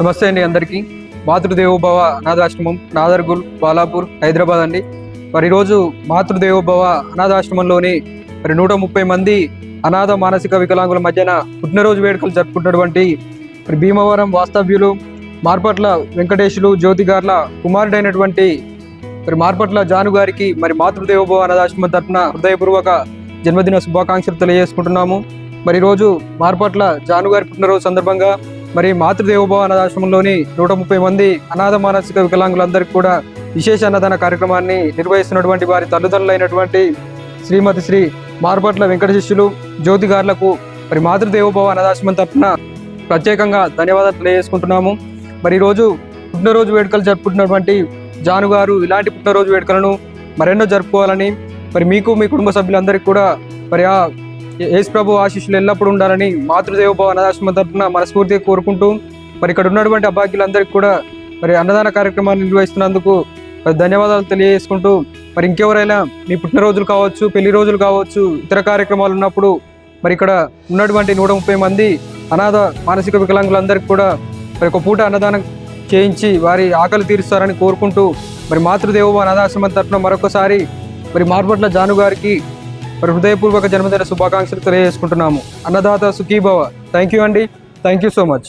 నమస్తే అండి అందరికీ. మాతృదేవోభవ అనాథాశ్రమం నాదర్గుల్ బాలాపూర్ హైదరాబాద్ అండి. మరి ఈరోజు మాతృదేవోభవ అనాథాశ్రమంలోని మరి నూట ముప్పై మంది అనాథ మానసిక వికలాంగుల మధ్యన పుట్టినరోజు వేడుకలు జరుపుకుంటున్నటువంటి మరి భీమవరం వాస్తవ్యులు మార్పట్ల వెంకటేశులు జ్యోతి గార్ల కుమారుడైనటువంటి మరి మార్పట్ల జాను గారికి మరి మాతృదేవోభవ అనాథాశ్రమం తరఫున హృదయపూర్వక జన్మదిన శుభాకాంక్షలు తెలియజేసుకుంటున్నాము. మరి ఈరోజు మార్పట్ల జాను గారి పుట్టినరోజు సందర్భంగా మరి మాతృదేవోభవ అనాథాశ్రమంలోని నూట ముప్పై మంది అనాథ మానసిక వికలాంగులందరికీ కూడా విశేష అన్నదాన కార్యక్రమాన్ని నిర్వహిస్తున్నటువంటి వారి తల్లిదండ్రులైనటువంటి శ్రీమతి శ్రీ మార్పట్ల వెంకట శిష్యులు జ్యోతి గార్లకు మరి మాతృదేవోభవ అనాథాశ్రమం తరఫున ప్రత్యేకంగా ధన్యవాదాలు తెలియజేసుకుంటున్నాము. మరి ఈరోజు పుట్టినరోజు వేడుకలు జరుపుకుంటున్నటువంటి జాను గారు ఇలాంటి పుట్టినరోజు వేడుకలను మరెన్నో జరుపుకోవాలని మరి మీకు మీ కుటుంబ సభ్యులందరికీ కూడా మరి ఆ యేసు ప్రభు ఆశీస్సులు ఎల్లప్పుడూ ఉండాలని మాతృదేవోభవ అన్నదాశ్రమ తరఫున మనస్ఫూర్తిగా కోరుకుంటూ మరి ఇక్కడ ఉన్నటువంటి అభాగ్యులందరికీ కూడా మరి అన్నదాన కార్యక్రమాన్ని నిర్వహిస్తున్నందుకు మరి ధన్యవాదాలు తెలియజేసుకుంటూ మరి ఇంకెవరైనా మీ పుట్టినరోజులు కావచ్చు పెళ్ళి రోజులు కావచ్చు ఇతర కార్యక్రమాలు ఉన్నప్పుడు మరి ఇక్కడ ఉన్నటువంటి నూట ముప్పై మంది అనాథ మానసిక వికలాంగులందరికీ కూడా మరి ఒక పూట అన్నదానం చేయించి వారి ఆకలి తీరుస్తారని కోరుకుంటూ మరి మాతృదేవ అనాథాశ్రమం తరఫున మరొకసారి మరి మార్పట్ల జాను గారికి మరి హృదయపూర్వక జన్మదిన శుభాకాంక్షలు తెలియజేసుకుంటున్నాము. అన్నదాత సుఖీభవ. థ్యాంక్ యూ అండి థ్యాంక్ యూ సో మచ్